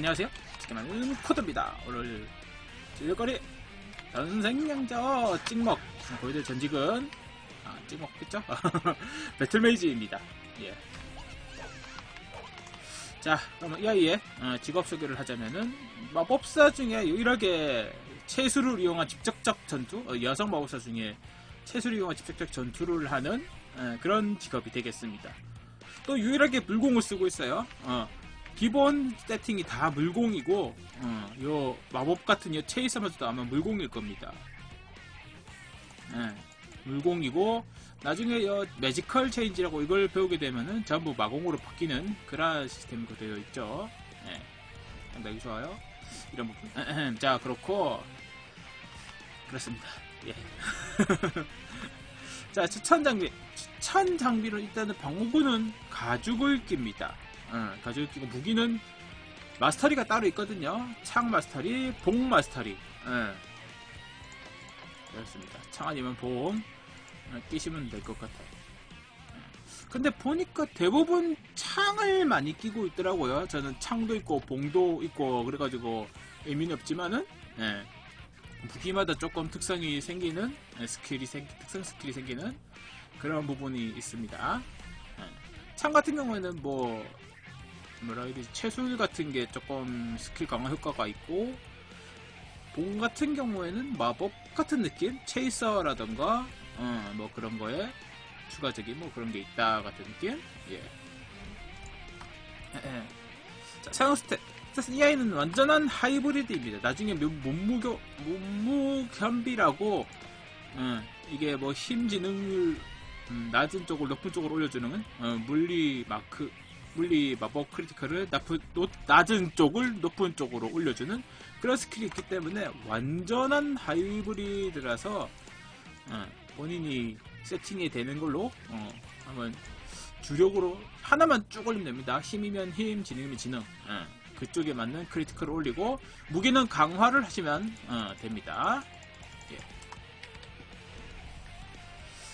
안녕하세요. 지금은 코드입니다. 오늘 질거리 전생양자 찍먹 보여드릴 전직은 아, 찍먹겠죠? 배틀메이지입니다. 예. 자, 그러면 이 아이의 어, 직업 소개를 하자면은 마법사 중에 유일하게 채수를 이용한 직접적 전투, 어, 여성 마법사 중에 채수를 이용한 직접적 전투를 하는 어, 그런 직업이 되겠습니다. 또 유일하게 물공을 쓰고 있어요. 어, 기본 세팅이 다 물공이고 어, 요 마법 같은 요 체이서마저도 아마 물공일 겁니다. 예, 물공이고 나중에 요 매지컬 체인지라고 이걸 배우게 되면은 전부 마공으로 바뀌는 그런 시스템이 되어 있죠. 예, 상당히 좋아요. 이런 부분. 자 그렇고 그렇습니다. 예. 자 추천 장비 추천 장비로 일단은 방어구는 가죽을 낍니다. 어, 가죽을 끼고 무기는 마스터리가 따로 있거든요. 창 마스터리, 봉 마스터리. 예. 그렇습니다. 창 아니면 봉 어, 끼시면 될 것 같아요. 예. 근데 보니까 대부분 창을 많이 끼고 있더라고요. 저는 창도 있고 봉도 있고 그래가지고 의미는 없지만은 예. 무기마다 조금 특성이 생기는 예, 스킬이 생 특성 스킬이 생기는 그런 부분이 있습니다. 예. 창 같은 경우에는 뭐 뭐라 해야 되지 채술 같은 게 조금 스킬 강화 효과가 있고 봉 같은 경우에는 마법 같은 느낌 체이서라던가 어, 뭐 그런 거에 추가적인 뭐 그런 게 있다 같은 느낌 예. 자, 사용 스탯 사실 이 아이는 완전한 하이브리드입니다. 나중에 몸무교 몸무견비라고 어, 이게 뭐 힘 지능률 음, 낮은 쪽을 높은 쪽으로 올려주는 어, 물리 마크 물리 마법 크리티컬을 노, 낮은 쪽을 높은 쪽으로 올려주는 그런 스킬이 있기 때문에 완전한 하이브리드라서 어, 본인이 세팅이 되는 걸로 어, 한번 주력으로 하나만 쭉 올리면 됩니다. 힘이면 힘, 지능이면 지능. 어, 그쪽에 맞는 크리티컬을 올리고 무기는 강화를 하시면 어, 됩니다. 예.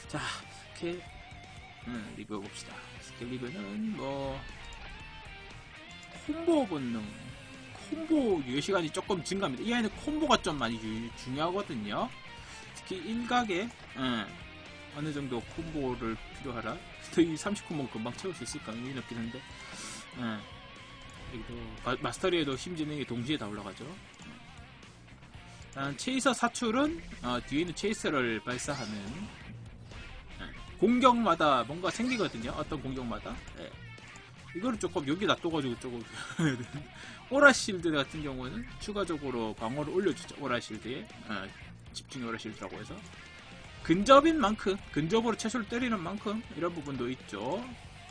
자, 이렇게 음, 리뷰해 봅시다. 스킬 리뷰는 뭐 콤보 본능, 콤보 유효 시간이 조금 증가합니다. 이 아이는 콤보가 좀 많이 유, 중요하거든요. 특히 일각에 음, 어느 정도 콤보를 필요하라. 이 30콤보 금방 채울 수 있을까 의미는 없긴 한데. 음, 여기도 마스터리에도 심지능이 동시에 다 올라가죠. 일단 체이서 사출은 어, 뒤에 있는 체이서를 발사하는 예, 공격마다 뭔가 생기거든요. 어떤 공격마다. 예. 이거를 조금 여기 놔둬가지고 조금 오라 실드 같은 경우는 추가적으로 방어를 올려주죠. 오라 실드에 어, 집중 오라 실드라고 해서 근접인 만큼 근접으로 채소를 때리는 만큼 이런 부분도 있죠.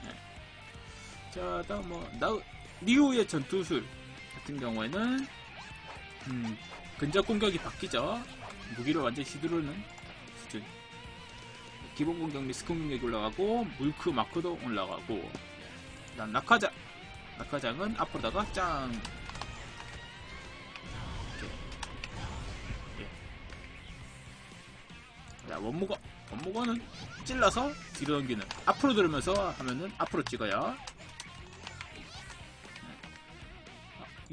예. 자 다음 뭐 나, 리우의 전투술 같은 경우에는 음, 근접 공격이 바뀌죠. 무기를 완전히 휘두르는 수준. 기본 공격 및 스킬 공격이 올라가고 물크 마크도 올라가고. 그다음 낙하장 낙하장은 앞으로다가 짱. 이렇게. 예. 자 원무거. 원무거는 찔러서 뒤로 넘기는. 앞으로 들으면서 하면은 앞으로 찍어요.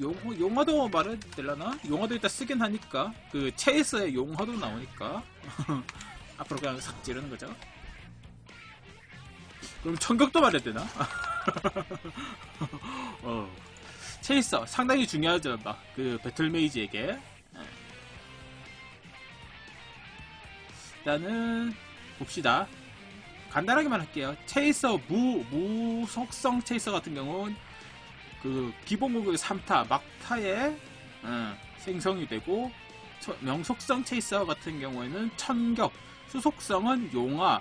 용어, 용어도 말해도 되려나? 용어도 일단 쓰긴 하니까. 그 체에서의 용어도 나오니까 앞으로 그냥 싹 찌르는 거죠 그럼 천격도 말해야 되나? 어. 체이서 상당히 중요하죠 막그 배틀메이지에게 네. 일단은 봅시다 간단하게만 할게요 체이서 무 무속성 체이서 같은 경우는 그 기본 공격이 3타 막타에 어, 생성이 되고 처, 명속성 체이서 같은 경우에는 천격 수속성은 용화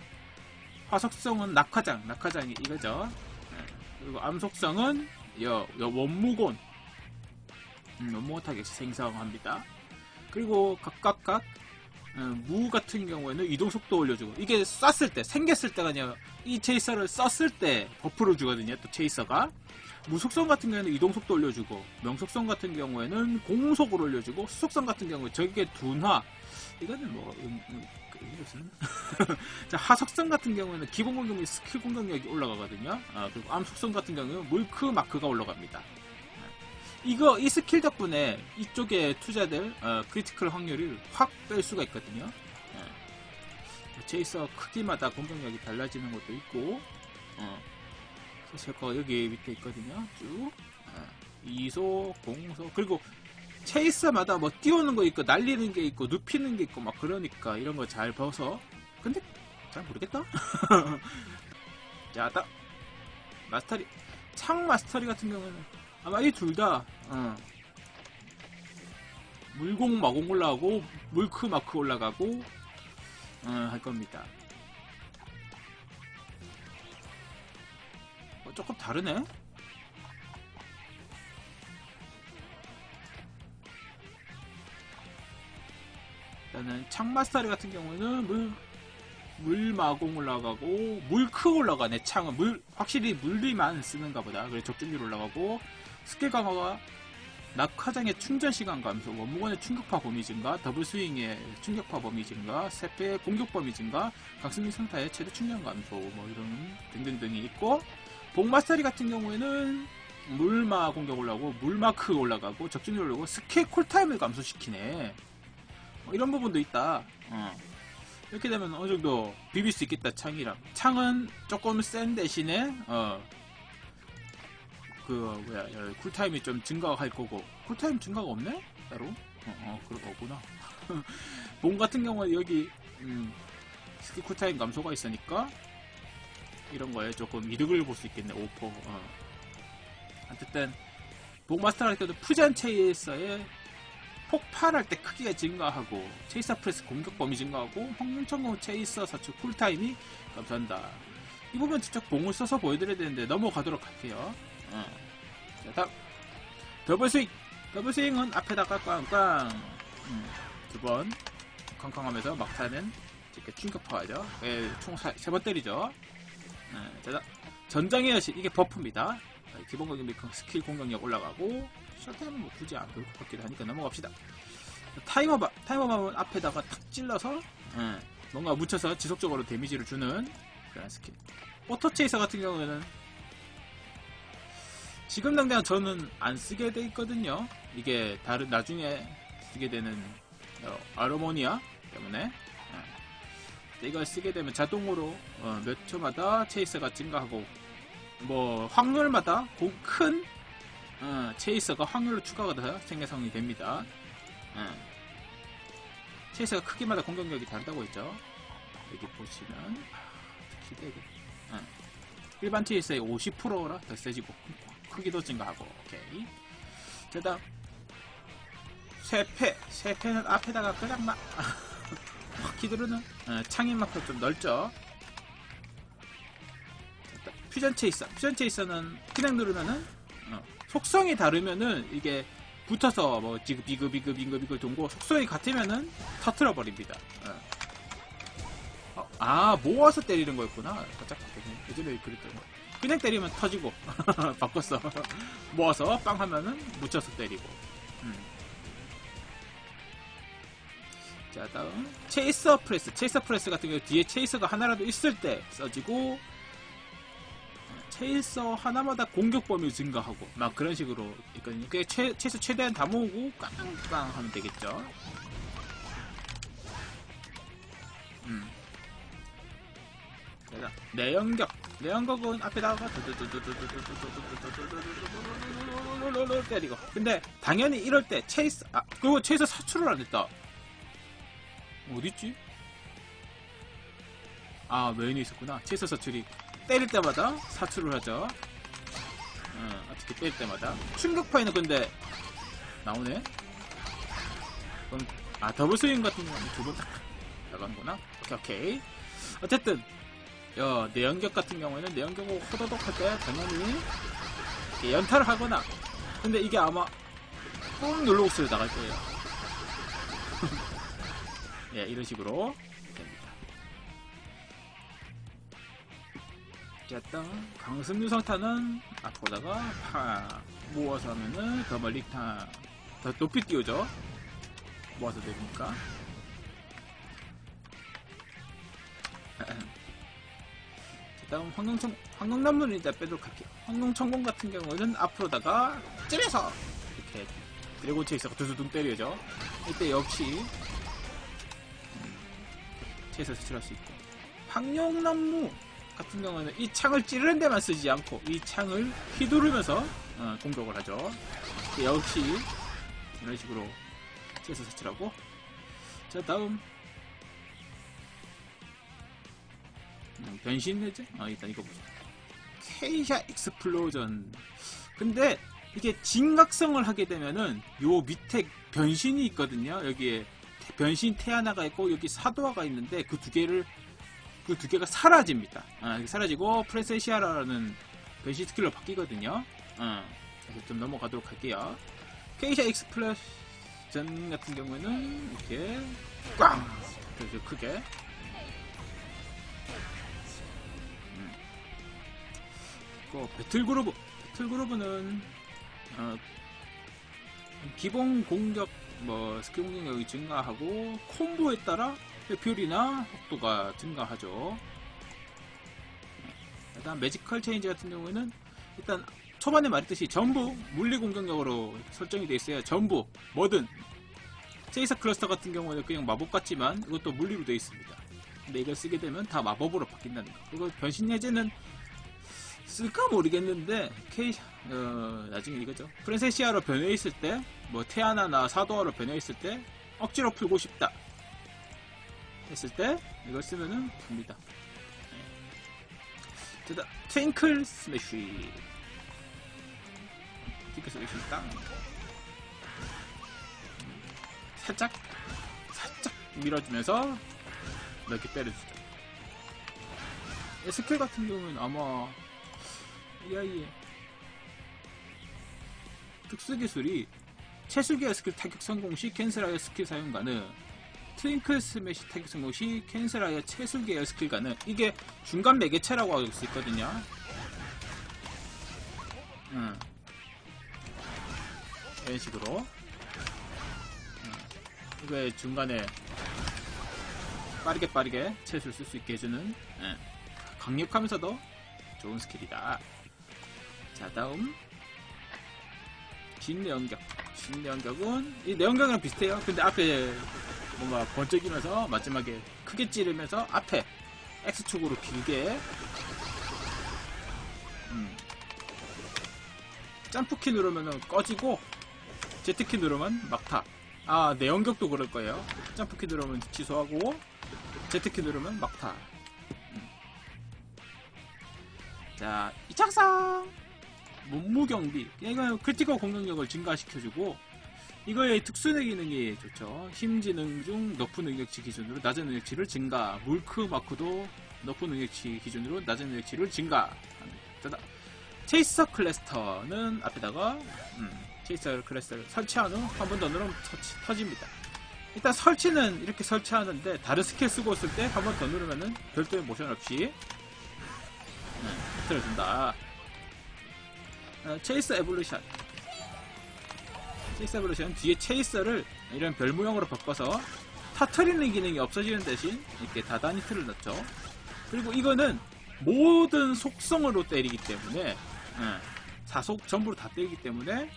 화속성은 낙하장 낙하장이 이거죠. 네. 그리고 암속성은 여, 여 원무곤. 음, 원무곤 타겟이 생성합니다. 그리고 각각각 어, 무 같은 경우에는 이동 속도 올려주고 이게 쐈을 때 생겼을 때가 아니라 이 체이서를 썼을 때 버프를 주거든요 또 체이서가. 무속성 같은 경우에는 이동 속도 올려주고 명속성 같은 경우에는 공속을 올려주고 수속성 같은 경우에 저게 둔화. 이거는 뭐 음, 음, 이것은 자 하속성 같은 경우에는 기본 공격 및 스킬 공격력이 올라가거든요. 아, 그리고 암속성 같은 경우는 물크 마크가 올라갑니다 이거 이 스킬 덕분에 이쪽에 투자될 어, 크리티컬 확률을 확 뺄 수가 있거든요. 예. 제이서 크기마다 공격력이 달라지는 것도 있고, 어, 제거 여기 밑에 있거든요. 쭉 어, 이소, 공소 그리고 체이서마다 뭐 띄우는 거 있고 날리는 게 있고 눕히는 게 있고 막 그러니까 이런 거 잘 봐서 근데 잘 모르겠다. 자, 딱 마스터리 창 마스터리 같은 경우는 아마 이 둘다 어, 물공 마공 올라가고 물크 마크 올라가고 어, 할 겁니다. 어, 조금 다르네. 일단은 창마스터리 같은 경우는 물, 물 마공 올라가고 물크 올라가네 창은 물 확실히 물리만 쓰는가 보다 그래서 적중률 올라가고 스킬 강화가 낙하장의 충전 시간 감소 원무건의 충격파 범위 증가 더블 스윙의 충격파 범위 증가 세페의 공격 범위 증가 각승리 상타의 최대 충전 감소 뭐 이런 등등등이 있고 복마스터리 같은 경우에는 물마 공격 올라가고 물마크 올라가고 적중률 올라가고 스킬 쿨타임을 감소시키네 뭐 이런 부분도 있다. 어. 이렇게 되면 어느 정도 비빌 수 있겠다 창이랑. 창은 조금 센 대신에 어. 그 뭐야 어, 쿨타임이 좀 증가할 거고 쿨타임 증가가 없네 따로. 어, 어 그런 거구나. 몸 같은 경우는 여기 음, 스킬 쿨타임 감소가 있으니까 이런 거에 조금 이득을 볼 수 있겠네 5%. 어. 어쨌든 복마스터 할 때도 푸잔 체이서의 폭발할 때 크기가 증가하고 체이서 프레스 공격 범위 증가하고 황룡천공 체이서 사출 쿨타임이 감소한다. 이 부분 직접 봉을 써서 보여드려야 되는데 넘어가도록 할게요. 어. 자, 다음 더블 스윙. 더블 스윙은 앞에다가 꽝꽝 음, 두번 쾅쾅하면서 막타는 이렇게 충격파하죠. 예, 총세 번 때리죠. 예, 자, 전장의 여신 이게 버프입니다. 기본 공격 및 스킬 공격력 올라가고 셔터는 뭐 굳이 안 볼 것 같기도 하니까 넘어갑시다. 타이머 바, 타이머 밥은 앞에다가 탁 찔러서 예, 뭔가 묻혀서 지속적으로 데미지를 주는 그런 스킬. 오토 체이서 같은 경우에는 지금 당장 저는 안 쓰게 돼 있거든요. 이게 다른 나중에 쓰게 되는 어, 아로모니아 때문에 예. 이걸 쓰게 되면 자동으로 어, 몇 초마다 체이서가 증가하고 뭐 확률마다 고- 큰 어, 체이서가 확률로 추가가 돼서 생성이 됩니다. 어. 체이서가 크기마다 공격력이 다르다고 했죠. 여기 보시면 아, 기대돼. 어. 일반 체이서의 50%라 더 세지고 크기도 증가하고 오케이. 자 다음 쇠패 쇠패는 앞에다가 그냥 막 확 휘두르는 어, 창인만큼 좀 넓죠. 자, 퓨전 체이서 퓨전 체이서는 그냥 누르면은 어, 속성이 다르면은 이게 붙어서 뭐 지금 비그 비그 비그 비그 동고 속성이 같으면은 터트려 버립니다. 어. 어, 아 모아서 때리는 거였구나. 깜짝 바뀌네. 예전에 그랬던 거. 그냥 때리면 터지고 바꿨어. 모아서 빵 하면은 묻혀서 때리고. 음. 자 다음 체이서 프레스. 체이서 프레스 같은 경우 뒤에 체이서가 하나라도 있을 때 써지고 체이서 하나마다 공격 범위 증가하고 막 그런 식으로 있거든요. 그게 최, 최소 최대한 다 모으고 깡깡 하면 되겠죠. 음. 자, 내연격. 내연격은 앞에다가 때리고. 근데 당연히 이럴 때 체이서 아 그리고 체이서 사출을 안 했다. 어딨지? 아 메인에 있었구나. 체이서 사출이 때릴 때마다 사출을 하죠. 어, 어떻게 때릴 때마다. 충격파에는 근데 나오네. 그럼 아 더블 스윙 같은 경우는 두번 나가는구나. 오케이 오케이. 어쨌든 어, 내연격 같은 경우에는 내연격을 호도독 할때 당연히 연타를 하거나 근데 이게 아마 꾹 눌러 옥수로 나갈 거예요. 예, 이런 식으로 됩니다. 쨌든 강승유 성타는 앞보다가 파 모아서 하면은 더 멀리 타, 더 높이 띄우죠. 모아서 되니까. 다음 황룡청 황룡남문을 이제 빼도록 할게요. 황룡천공 같은 경우는 앞으로다가 찔러서 이렇게 드래곤 체이서가 두두둥 때려죠. 이때 역시 음, 체이서 설치할 수 있고 황룡나무 같은 경우는 이 창을 찌르는 데만 쓰지 않고 이 창을 휘두르면서 어, 공격을 하죠. 역시 이런 식으로 체이서 설치하고 자 다음 변신 내지? 아 일단 이거 보자. 케이샤 익스플로전. 근데 이게 진각성을 하게 되면은 요 밑에 변신이 있거든요. 여기에 변신 태아나가 있고 여기 사도화가 있는데 그 두 개를 그 두 개가 사라집니다. 아, 사라지고 프레세시아라는 변신 스킬로 바뀌거든요. 어, 그래서 좀 넘어가도록 할게요. 케이샤 익스플로전 같은 경우에는 이렇게 꽝! 그래서 크게 그 배틀그루브 배틀그루브는 어, 기본 공격 뭐 스킬 공격력이 증가하고 콤보에 따라 회피율이나 속도가 증가하죠. 일단 매지컬 체인지 같은 경우에는 일단 초반에 말했듯이 전부 물리 공격력으로 설정이 되어 있어요. 전부 뭐든 체이서 클러스터 같은 경우는 그냥 마법 같지만 이것도 물리로 되어 있습니다. 근데 이걸 쓰게 되면 다 마법으로 바뀐다는 거. 그리고 변신 해제는 쓸까 모르겠는데 K 어, 나중에 이거죠. 프렌세시아로 변해 있을 때, 뭐 테아나나 사도아로 변해 있을 때 억지로 풀고 싶다 했을 때 이걸 쓰면은 됩니다. 네. 자, 트윙클 스매시. 트윙클 스매시 딱 살짝 살짝 밀어주면서 이렇게 때려주죠. 이 스킬 같은 경우는 아마 이 아이의 특수 기술이 채술기의 스킬 타격 성공 시 캔슬하여 스킬 사용 가능 트윙클 스매시 타격 성공 시 캔슬하여 채술기의 스킬 가능 이게 중간 매개체라고 할 수 있거든요 음. 이런 식으로 음. 이거의 중간에 빠르게 빠르게 채술 쓸수 있게 해주는 예. 강력하면서도 좋은 스킬이다 자 다음. 진내연격 진내연격은 이 내연격이랑 비슷해요. 근데 앞에 뭔가 번쩍이면서 마지막에 크게 찌르면서 앞에 X축으로 길게. 음. 점프키 누르면 꺼지고 Z키 누르면 막타. 아 내연격도 그럴 거예요. 점프키 누르면 취소하고 Z키 누르면 막타. 음. 자 이착상 몸무경비 이거 크리티컬 공격력을 증가시켜주고 이거의 특수의 기능이 좋죠. 힘 지능 중 높은 능력치 기준으로 낮은 능력치를 증가 물크 마크도 높은 능력치 기준으로 낮은 능력치를 증가합니다. 체이서 클래스터는 앞에다가 음, 체이서 클래스터를 설치한 후 한 번 더 누르면 터치, 터집니다. 일단 설치는 이렇게 설치하는데 다른 스킬 쓰고 있을 때 한 번 더 누르면은 별도의 모션 없이 네, 틀어준다 어, 체이서 에볼루션. 체이서 에볼루션. 뒤에 체이서를 이런 별 모양으로 바꿔서 터트리는 기능이 없어지는 대신 이렇게 다다니트를 넣죠. 그리고 이거는 모든 속성으로 때리기 때문에 예, 사속 전부로 다 때리기 때문에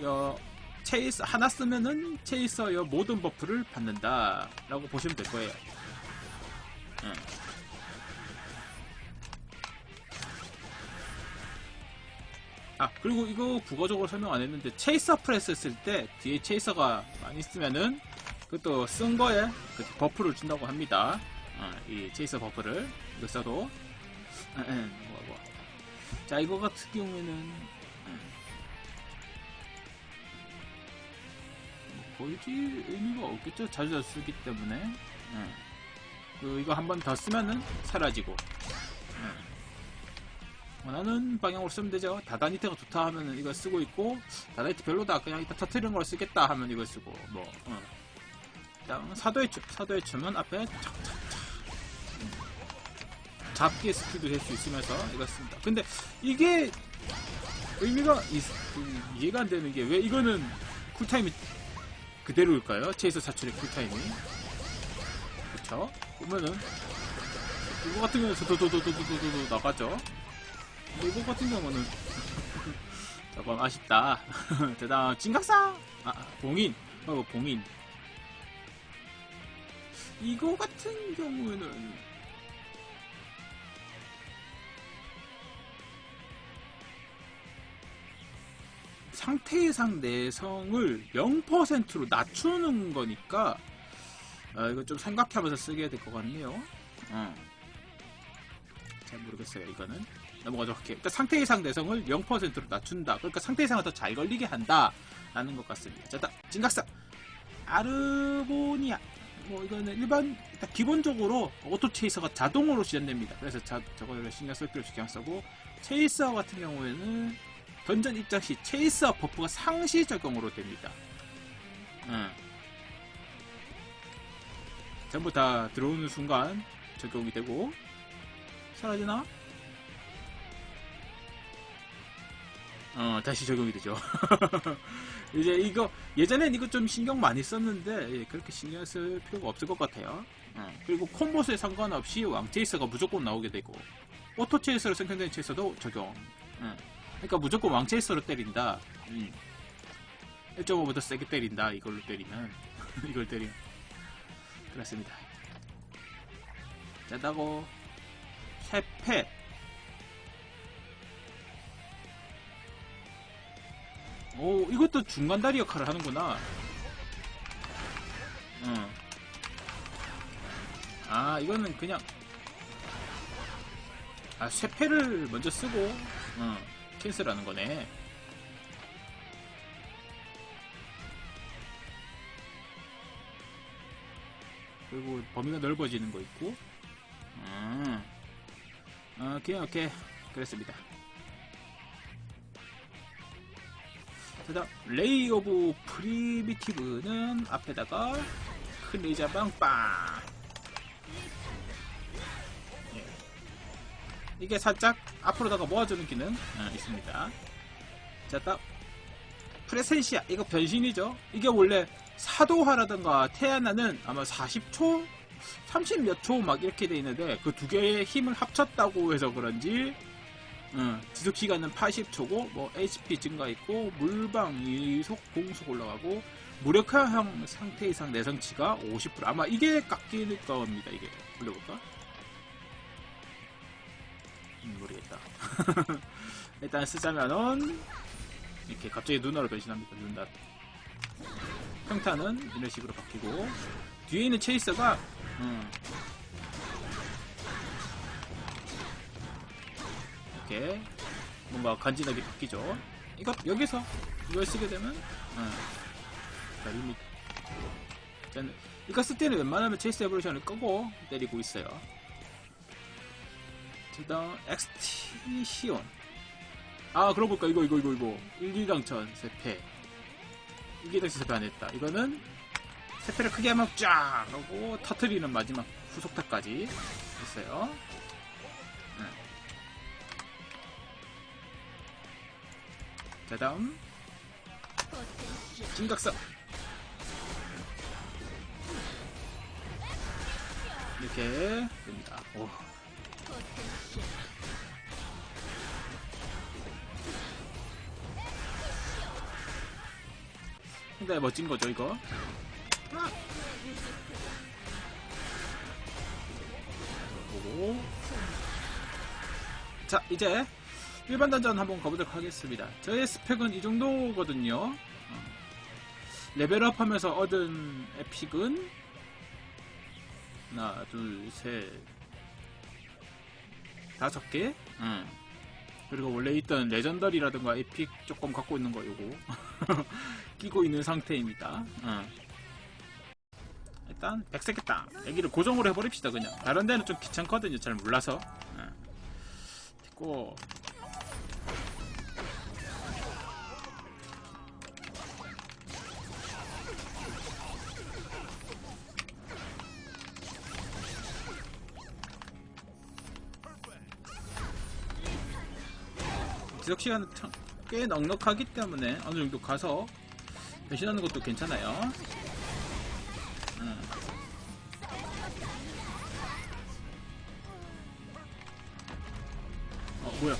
어, 체이서 하나 쓰면은 체이서의 모든 버프를 받는다 라고 보시면 될 거예요. 예. 아 그리고 이거 국어적으로 설명 안 했는데 체이서 프레스 했을 때 뒤에 체이서가 많이 쓰면은 그것도 쓴 거에 그 버프를 준다고 합니다 어, 이 체이서 버프를 이거 써도 아, 에, 뭐, 뭐. 자 이거 같은 경우에는 음. 뭐 보이지 의미가 없겠죠 자주 쓰기 때문에 음. 그 이거 한 번 더 쓰면은 사라지고 음. 원하는 방향으로 쓰면 되죠. 다다니트가 좋다 하면 이걸 쓰고 있고 다다니트 별로다 그냥 이따 터트리는 걸 쓰겠다 하면 이걸 쓰고 뭐 어. 다음 사도의 춤 사도의 춤은 앞에 착착착 잡기 스킬도 될 수 있으면서 이거 씁니다. 근데 이게 의미가 이, 이해가 안 되는 게 왜 이거는 쿨타임이 그대로일까요? 체이서 사출의 쿨타임이 그쵸? 보면은 이거 같은 경우는 도도도도도도도 나가죠? 이거 같은 경우는 조금 아쉽다. 대단 진각사. 아 봉인. 어 봉인. 이거 같은 경우에는 상태 이상 내성을 0%로 낮추는 거니까 아, 이거 좀 생각하면서 쓰게 될 것 같네요. 어. 잘 모르겠어요. 이거는 넘어가도록 할게요. 일단 상태 이상 내성을 0%로 낮춘다. 그러니까 상태 이상을 더 잘 걸리게 한다 라는 것 같습니다. 자, 일단 진각사 아르보니아 뭐 이거는 일반 기본적으로 오토 체이서가 자동으로 지연됩니다. 그래서 자, 저거를 신경 쓸 필요 없이 그냥 쓰고 체이서 같은 경우에는 던전 입장 시 체이서 버프가 상시 적용으로 됩니다. 응. 전부 다 들어오는 순간 적용이 되고 사라지나? 어 다시 적용이 되죠. 이제 이거 예전엔 이거 좀 신경 많이 썼는데 예, 그렇게 신경 쓸 필요가 없을 것 같아요. 어, 그리고 콤보수에 상관없이 왕 체이서가 무조건 나오게 되고 오토 체이서로 생성된 체이서도 적용. 응. 그러니까 무조건 왕 체이서로 때린다. 음. 1.5보다 세게 때린다. 이걸로 때리면 이걸 때리면 그렇습니다. 자다고 세패 오 이것도 중간다리 역할을 하는구나. 응. 아 이거는 그냥 아 쇠패를 먼저 쓰고 응, 캔슬하는 거네. 그리고 범위가 넓어지는 거 있고 음. 오케이 오케이 그랬습니다 그다음 레이 오브 프리미티브는 앞에다가 큰 레이저 빵빵. 예. 이게 살짝 앞으로다가 모아주는 기능 어, 있습니다. 자딱 프레센시아 이거 변신이죠. 이게 원래 사도화라든가 태아나는 아마 40초 30 몇 초 막 이렇게 돼 있는데 그 두 개의 힘을 합쳤다고 해서 그런지 어, 지속 시간은 80초고 뭐 HP 증가 있고 물방 이속 공속 올라가고 무력화형 상태 이상 내성치가 50% 아마 이게 깎일 겁니다 이게. 불러볼까? 음, 모르겠다. 일단 쓰자면은 이렇게 갑자기 누나로 변신합니다 누나 평타는 이런 식으로 바뀌고 뒤에 있는 체이서가 음, 이렇게 뭔가 간지나게 바뀌죠. 이거 여기서 이걸 쓰게 되면 음, 자, 리밋 이거 쓸 때는 웬만하면 체이스 에볼루션을 끄고 때리고 있어요. 그다음 엑스티시온. 아 그러고 볼까? 이거 이거 이거 이거. 일기강천 세패 일기강천 세패 안 했다. 이거는 세패를 크게 하면 쫙 하고 터트리는 마지막 후속타까지 있어요 자 다음. 진각사. 이렇게 됩니다. 오. 상당히 멋진 거죠 이거? 보고 자 이제 일반 던전 한번 가보도록 하겠습니다 저의 스펙은 이 정도거든요 어. 레벨업 하면서 얻은 에픽은 하나 둘 셋 다섯 개 응. 그리고 원래 있던 레전더리라든가 에픽 조금 갖고 있는 거 요거 끼고 있는 상태입니다 응. 일단 백색의 땅 여기를 고정으로 해버립시다 그냥 다른 데는 좀 귀찮거든요 잘 몰라서 응. 됐고 지속 시간은 참- 꽤 넉넉하기 때문에 어느 정도 가서 배신하는 것도 괜찮아요. 음. 어 뭐야?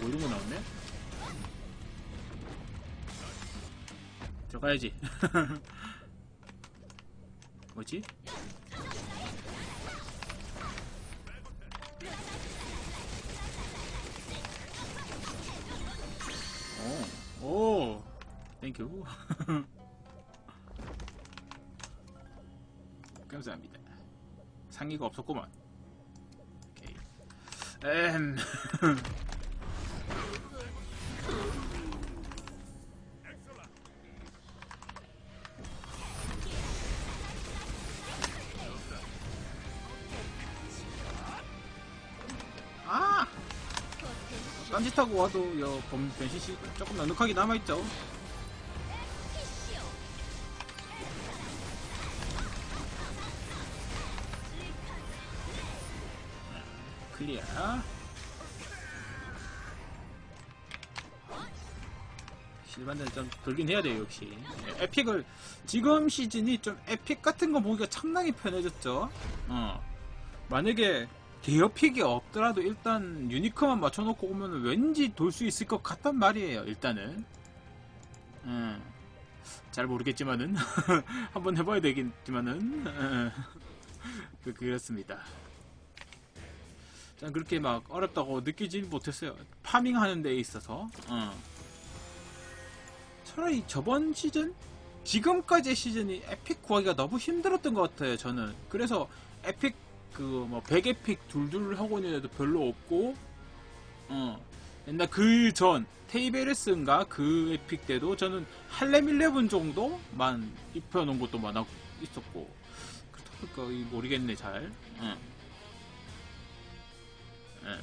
뭐 이런 거 나왔네? 들어가야지. 땡큐. 감사합니다. 상의가 없었구만. 오케이. 음. 아! 딴짓하고 와도 여 범, 변신시 조금 넉넉하게 남아있죠. 클리어. 실반대는 좀 돌긴 해야 돼요, 역시. 예, 에픽을, 지금 시즌이 좀 에픽 같은 거 보기가 상당히 편해졌죠. 어. 만약에 대여픽이 없더라도 일단 유니크만 맞춰놓고 오면 왠지 돌 수 있을 것 같단 말이에요, 일단은. 음. 잘 모르겠지만은, 한번 해봐야 되겠지만은, 음. 그- 그렇습니다. 전 그렇게 막 어렵다고 느끼지 못했어요. 파밍하는 데 있어서. 어. 차라리 저번 시즌? 지금까지의 시즌이 에픽 구하기가 너무 힘들었던 것 같아요, 저는. 그래서 에픽, 그, 뭐, 100에픽 둘둘 하고 있는 애도 별로 없고, 어. 옛날 그 전, 테이베레스인가? 그 에픽 때도 저는 할렘 11 정도만 입혀놓은 것도 많아 있었고. 그렇다 보니까 이 모르겠네, 잘. 어. 예.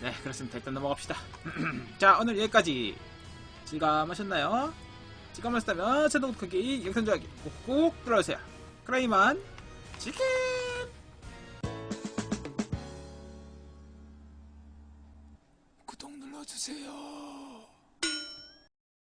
네, 그렇습니다. 일단 넘어갑시다. 자, 오늘 여기까지. 즐감하셨나요? 즐감하셨다면 채널 구독하기, 영상 좋아하기 꾹꾹 눌러주세요. 그럼 이만 치킨! 구독 눌러주세요.